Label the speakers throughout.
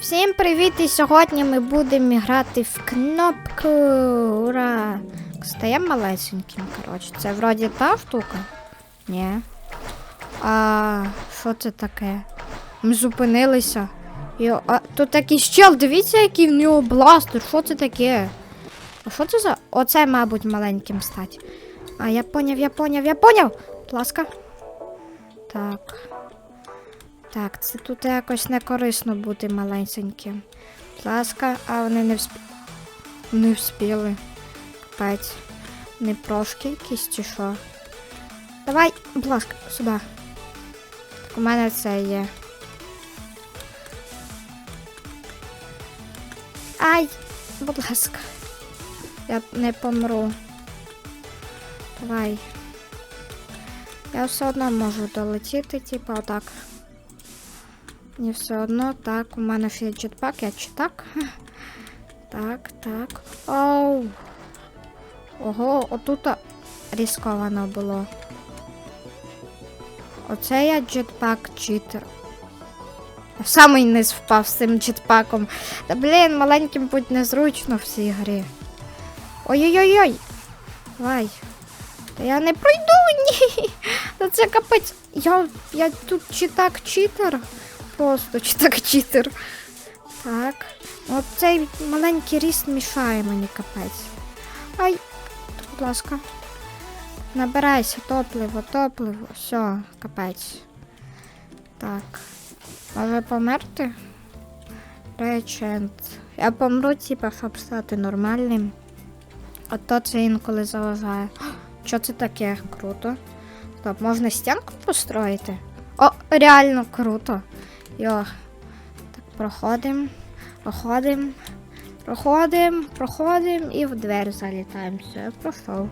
Speaker 1: Всім привіт! І сьогодні ми будемо грати в кнопку. Ура! Стаємо малесеньким, коротше. Це вроді та штука? Ні. А що це таке? Ми зупинилися. Йо, а тут такий щел, дивіться, який в нього бластер. Що це таке? А що це за. Оце, мабуть, маленьким стать. А, я поняв, я поняв, я поняв! Будь ласка. Так. Так, це тут якось не корисно бути маленьким. Будь ласка, а вони не всп... Не вспіли. Капець. Не прошки якісь чи що. Давай, будь ласка, сюди. Так у мене це є. Ай, будь ласка. Я не помру. Давай. Я все одно можу долетіти, типу, отак. Мені все одно, так, у мене ж є джетпак, я чи так. Так. Оу. Ого, отут різковано було. Оце я джетпак читер. Самий низ впав з цим джетпаком. Та блін, маленьким будь незручно в цій грі. Ой-ой-ой-ой. Давай. Та я не пройду, ні. Та це капець. Я, я тут чи так читер. Просто чи так читер. Так. От цей маленький ріст мішає мені капець. Ай, будь ласка. Набирайся, топливо, топливо. Все, капець. Так. Може померти? Речент. Я помру, типа, щоб стати нормальним. А то це інколи заважає. Що це таке? Круто. Стоп, можна стінку построїти? О, реально круто. Йо. Так, проходимо, проходимо, проходимо, проходимо і в двері залітаємо. Все, пройшов.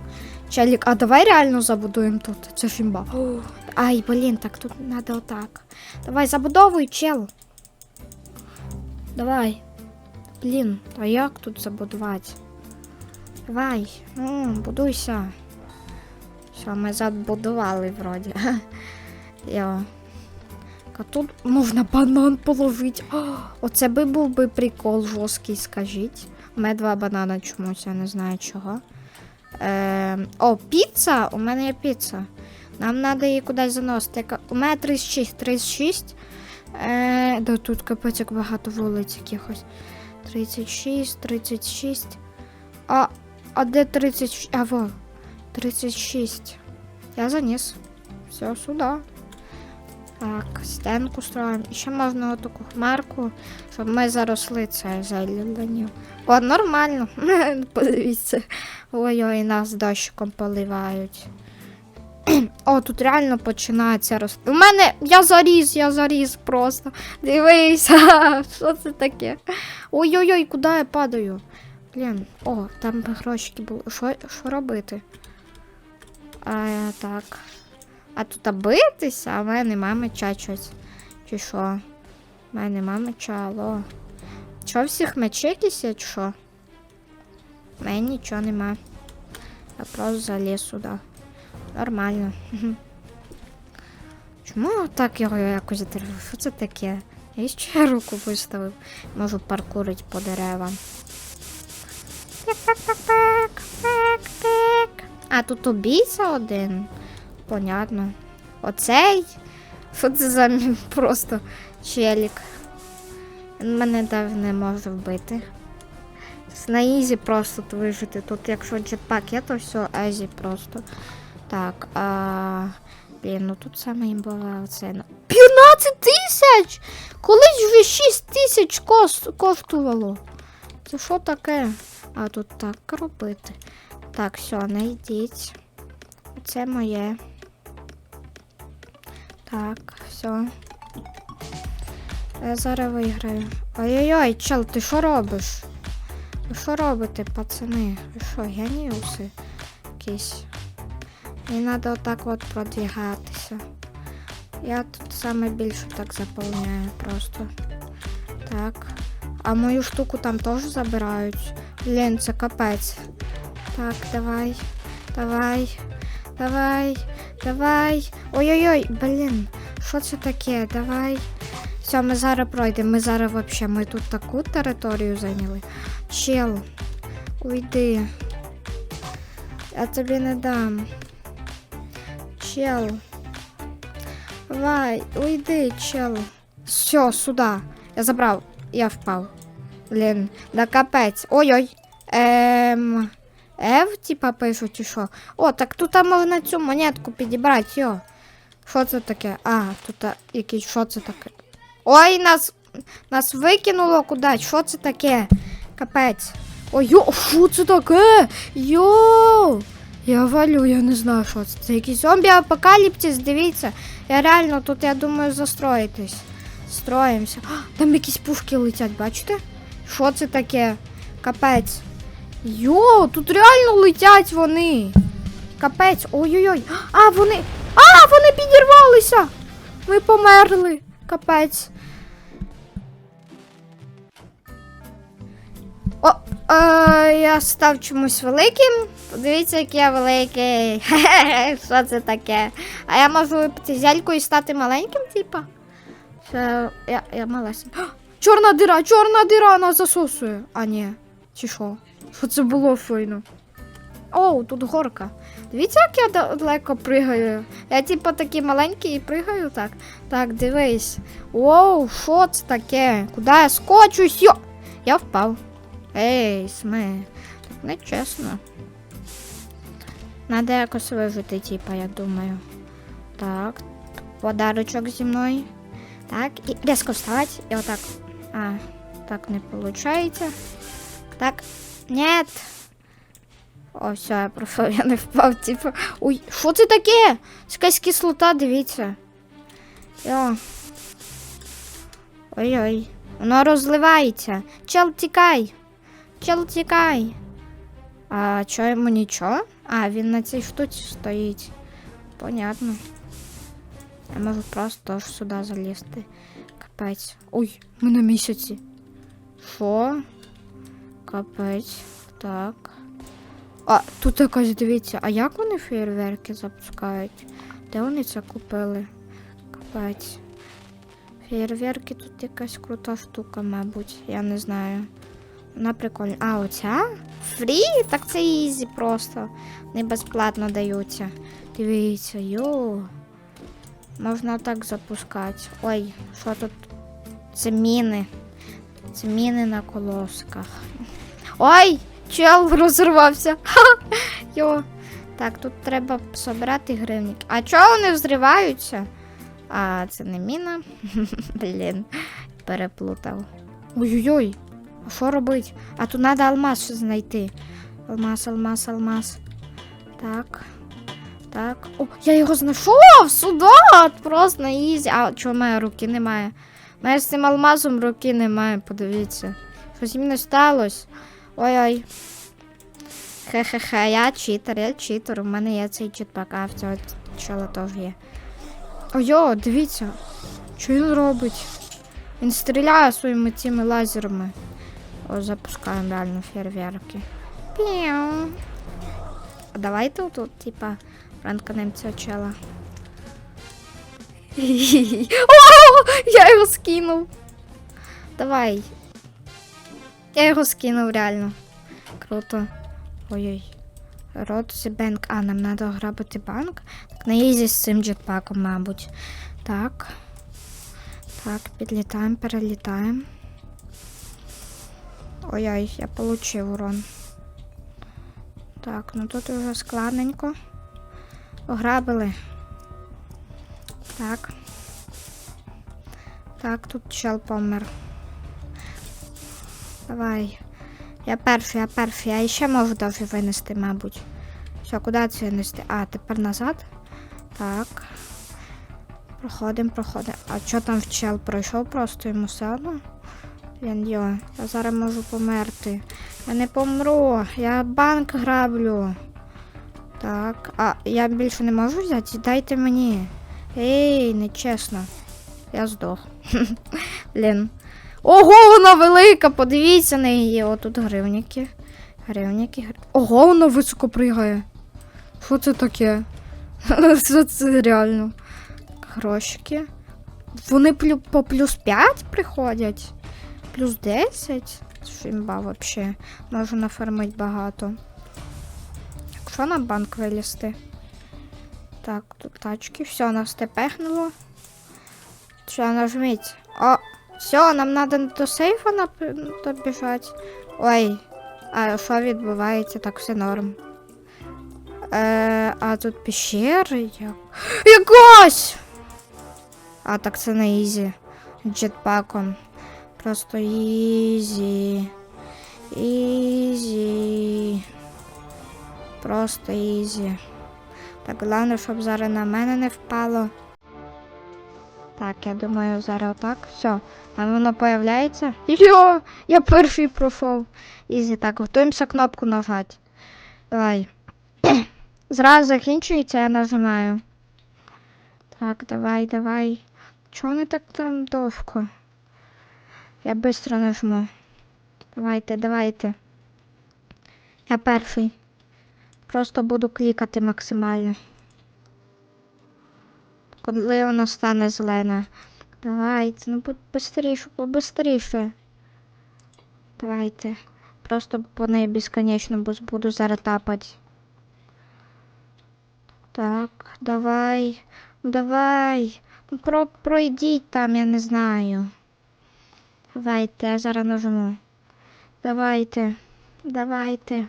Speaker 1: Челік, а давай реально забудуємо тут. Це фімба. Ай, блін, так тут треба отак. Давай, забудовуй, чел. Давай. Блін, а як тут забудувати? Давай, ну, будуйся. Все, ми забудували вроді. Йо. А тут можна банан положити. О, оце би був би прикол жорсткий, скажіть. У мене два банана чомусь, я не знаю чого. Е, о, піца? У мене є піца. Нам треба її кудись заносити. У мене 36, 36. Е, да тут капець як багато вулиць якихось. 36, 36. А, а де 36? А, во. 36. Я заніс. Все, сюди. Так, стенку строїмо. І ще можна отаку хмарку, щоб ми заросли це зеленню. О, нормально. Подивіться. Ой-ой, нас дощиком поливають. О, тут реально починається рости. У мене я заріс, я заріс просто. Дивися, що це таке? Ой-ой-ой, куди я падаю? Блін, о, там грошики були. Що, робити? А, так. А тут битися, а в мене нема меча щось. Чи що? У мене нема меча, алло. Що всіх мечі якісь є, чи що? У мене нічого нема. Я просто заліз сюди. Нормально. Чому так його якось держу? Що це таке? Я ще руку виставив. Можу паркурити по деревам. Пик-пик-пик-пик, пик-пик. А тут убійця один. Понятно. Оцей? Це просто челік? Він мене навіть не може вбити. На ізі просто вижити. Тут якщо джетпак є, то все езі просто. Так, а... Блін, ну тут саме імбова оце. ну. 15 тисяч! Колись вже 6 тисяч коштувало. Це що таке? А тут так робити. Так, все, найдіть. Це моє. Так, все. Я зараз виграю. Ой-ой-ой, чел, ти що робиш? Ви що робите, пацани? Ви що, геніуси? Якісь. Мені треба отак от продвігатися. Я тут саме більше так заповняю просто. Так. А мою штуку там теж забирають. Блін, це капець. Так, давай. Давай. Давай. Давай. Ой-ой-ой, блін. Що це таке? Давай. Все, ми зараз пройдемо. Ми зараз вообще, ми тут таку територію зайняли. Чел, уйди. Я тобі не дам. Чел. Давай, уйди, чел. Все, сюда. Я забрав. Я впав. Блін, да капець. Ой-ой. Ем. Ев, типа пишуть, чи що? О, так тут можна цю монетку підібрати, йо. Що це таке? А, тут якийсь, що це таке? Ой, нас, нас викинуло кудись. Що це таке? Капець. Ой, йо, що це таке? Йо! Я валю, я не знаю, що це. Це якийсь зомбі-апокаліпсис, дивіться. Я реально тут, я думаю, застроїтись. Строїмося. Там якісь пушки летять, бачите? Що це таке? Капець. Йо, тут реально летять вони. Капець. Ой-ой-ой. А, вони. А, вони підірвалися. Ми померли. Капець. О, е, я став чомусь великим. Подивіться, який я великий. Хе-хе, що це таке? А я можу випити зельку і стати маленьким, типа? Це я, я малесенький. Чорна дира, чорна дира нас засосує. А ні. Чи що? Що це було файно? Оу, тут горка. Дивіться, як я далеко пригаю. Я типу такий маленький і пригаю так. Так, дивись. Оу, що це таке? Куди я скочусь? Йо! Я впав. Ей, сми. Так нечесно. Надо якось вижити, типа, я думаю. Так. Подарочок зі мною. Так, і різко вставати. І отак. А, так не виходить. Так. Нет. О, все, я просто я не впав, типу. Ой, що це таке? Це якась кислота, дивіться. Йо. Ой-ой. Воно розливається. Чел, тікай. Чел, тікай. А чо йому нічого? А, він на цій штуці стоїть. Понятно. Я можу просто аж сюди залізти. Капець. Ой, ми на місяці. Що? Капець. Так. А, тут якось дивіться, а як вони фейерверки запускають? Де вони це купили? Капець. Фейерверки тут якась крута штука, мабуть. Я не знаю. Вона прикольна. А, оця? Фрі? Так це ізі просто. Не безплатно даються. Дивіться, йо. Можна так запускати. Ой, що тут? Це міни. Це міни на колосках. Ой! Чел розірвався. Йо. Так, тут треба собирати гривники. А чого вони взриваються? А, це не міна. Блін, переплутав. Ой-ой-ой. А що робить? А тут треба алмаз знайти. Алмаз, алмаз, алмаз. Так. Так. О, я його знайшов! Сюди! Просто ізі. А чого в мене руки немає? У мене з цим алмазом руки немає, подивіться. Щось мені сталося. Ой-ой. Хе-хе-хе, я читер, я читер. У мене є цей читпак, а в цього чола теж є. Ой-о, дивіться. Що він робить? Він стріляє своїми цими лазерами. О, запускаємо реально фейерверки. Піу. А давайте тут, типа, ранканем цього чела. О, я його скинув. Давай. Я його скинув реально. Круто. Ой-ой. The bank. А, нам треба грабити банк. Так, на ізі з цим джетпаком, мабуть. Так. Так, підлітаємо, перелітаємо. Ой-ой, я получив урон. Так, ну тут уже складненько. Ограбили. Так. Так, тут чел помер. Давай. Я перший, я перший. Я ще можу даже винести, мабуть. Все, куди це нести? А, тепер назад. Так. Проходимо, проходимо. А що там в чел пройшов просто йому все одно? Він йо, я зараз можу померти. Я не помру. Я банк граблю. Так. А я більше не можу взяти? Дайте мені. Ей, нечесно. Я здох. Блін. Ого, вона велика! Подивіться на її. Отут гривняки. Гривняки, грив... Ого, вона високо пригає. Що це таке? Що це реально? Грошики. вони по плюс 5 приходять? Плюс 10? Шимба вообще. Можу нафармити багато. Якщо на банк вилізти. Так, тут тачки. Все, нас тепехнуло. Що, нажміть? О, все, нам треба до сейфа добіжати. Ой, а що відбувається? Так, все норм. Е, а тут пещери як. Якось! А, так це на ізі. Джетпаком. Просто ізі. Ізі. Просто ізі. Так, головне, щоб зараз на мене не впало. Так, я думаю, зараз отак. Все. А воно появляється. Йо! Я перший пройшов. Ізі, так, готуємося кнопку нажати. Давай. Зразу закінчується, я нажимаю. Так, давай, давай. Чого не так там довго? Я швидко нажму. Давайте, давайте. Я перший. Просто буду клікати максимально. Коли воно стане зелене. Давайте, ну будь быстріше, побыстріше. Давайте. Просто по неї безконечно буду зараз. Так, давай. Ну, Давай. Ну, Про, пройдіть там, я не знаю. Давайте, я зараз нажму. Давайте. Давайте.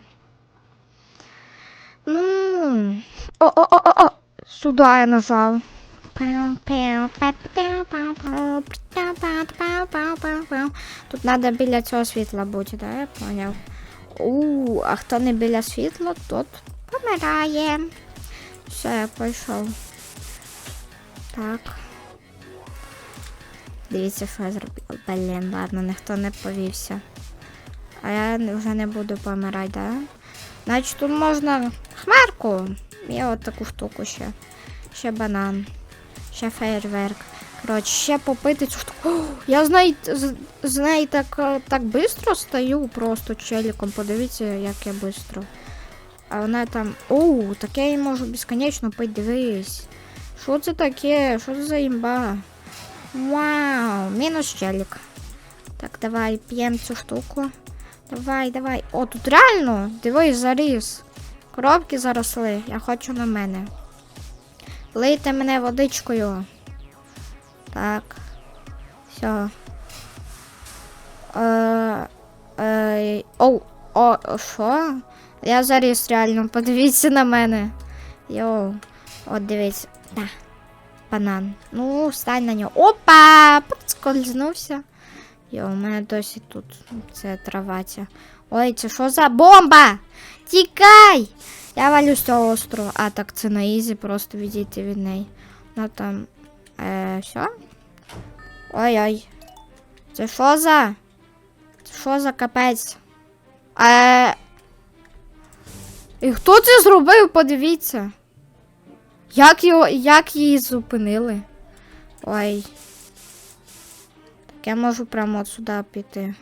Speaker 1: Ну. О-о-о-о-о. Сюди я нажав. Тут треба біля цього світла бути, да? Я поняв. У, а хто не біля світла, тот помирає. Все, я пішов. Так. Дивіться, що я зробив. Блін, ладно, ніхто не повівся. А я вже не буду помирати, да? Значить, тут можна хмарку. І от таку штуку ще. Ще банан. Ще фейерверк. Коротше, ще попити цю. О, я з неї, з, з неї так, е, так бистро стаю просто челіком. Подивіться, як я бистро. А вона там. Оу, таке я можу безконечно пити, дивись. Що це таке? Що це за імба? Вау, мінус челік. Так, давай, п'ємо цю штуку. Давай, давай. О, тут реально, дивись, заріс. Коробки заросли. Я хочу на мене. Лийте мене водичкою. Так. Все. Е, оу, о, що? Я заріс реально, подивіться на мене. Йоу. От дивіться. Да. Банан. Ну, стань на нього. Опа! Підскользнувся. Йо, у мене досі тут це траваця. Ой, це що за бомба? Тікай! Я валю з цього острова. А, так це на ізі, просто відійти від неї. Ну там. Е, що? Ой-ой. Це що за? Це що за капець? Е. І хто це зробив? Подивіться. Як його, як її зупинили? Ой. Так я можу прямо от сюди піти.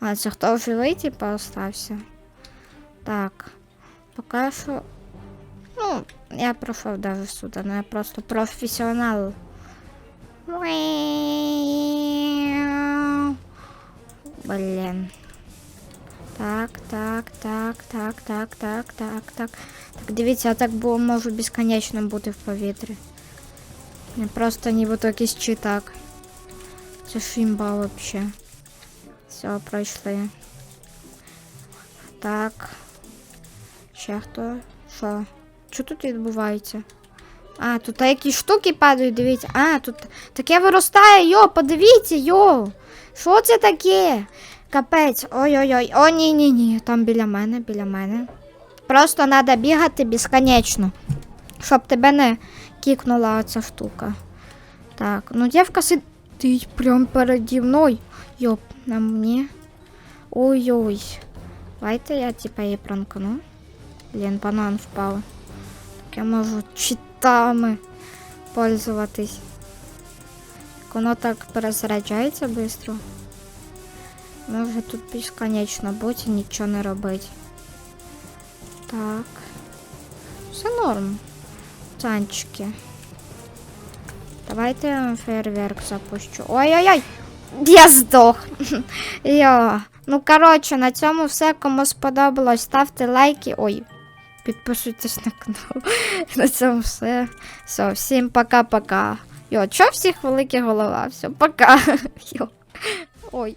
Speaker 1: А, це хто живий, типа, остався? Так. Поки що. Ну, я пройшов даже сюди, ну я просто професіонал. Мяу. Блін. Так, так, так, так, так, так, так, так. Так, дивіться, я так було можу безконечно бути в повітрі. Не просто ніби якийсь читак. Це шимба вообще. Все, пройшли. Так. Ще хто? Що? Що тут відбувається? А, тут якісь штуки падають, дивіться. А, тут таке виростає, йо, подивіться, йо. Що це таке? Капець. Ой-ой-ой. О, ні, ні, ні. Там біля мене, біля мене. Просто треба бігати безконечно. Щоб тебе не кікнула оця штука. Так, ну дівка сидить прямо переді мною. Йоп, на мені. Ой-ой. Давайте я типа її пранкну. Блін, банан впав. Так я можу читами пользуватись. Так воно так перезаряджається швидко. Може тут безконечно бути і нічого не робити. Так. Все норм. Танчики. Давайте фейерверк запущу. Ой-ой-ой! Я здох. Йо. Ну, коротше, на цьому все. Кому сподобалось, ставте лайки. Ой, підписуйтесь на канал. На цьому все. Все, всім пока-пока. Йо, чо всіх великі голова? Все, пока. Йо. Ой.